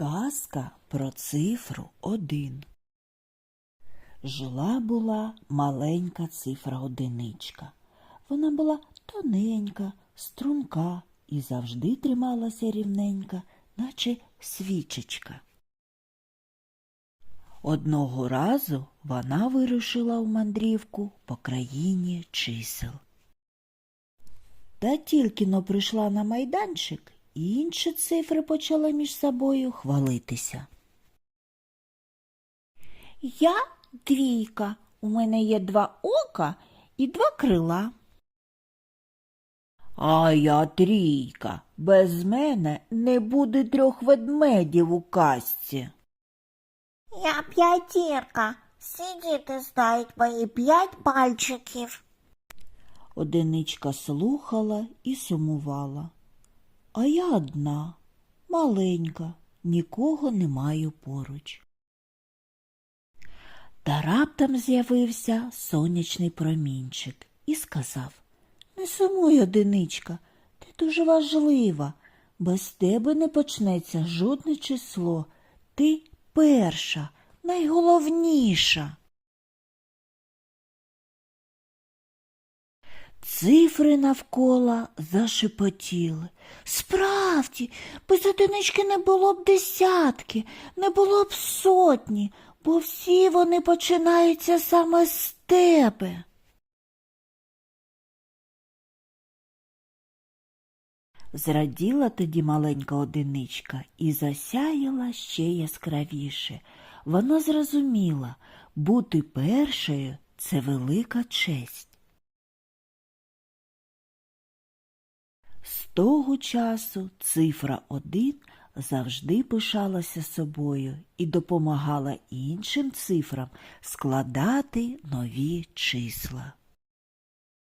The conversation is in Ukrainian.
Казка про цифру один. Жила була маленька цифра одиничка. Вона була тоненька, струнка і завжди трималася рівненька, наче свічечка. Одного разу вона вирушила в мандрівку по країні чисел. Та тільки но прийшла на майданчик, інші цифри почали між собою хвалитися. Я двійка. У мене є два ока і два крила. А я трійка. Без мене не буде трьох ведмедів у казці. Я п'ятірка. Всі діти знають мої п'ять пальчиків. Одиничка слухала і сумувала. А я одна, маленька, нікого не маю поруч. Та раптом з'явився сонячний промінчик і сказав Не сумуй, одиничка, ти дуже важлива. Без тебе не почнеться жодне число. Ти перша, найголовніша. Цифри навколо зашепотіли. Справді, без одинички не було б десятки, не було б сотні, бо всі вони починаються саме з тебе. Зраділа тоді маленька одиничка і засяяла ще яскравіше. Вона зрозуміла, бути першою це велика честь. Того часу цифра один завжди пишалася собою і допомагала іншим цифрам складати нові числа.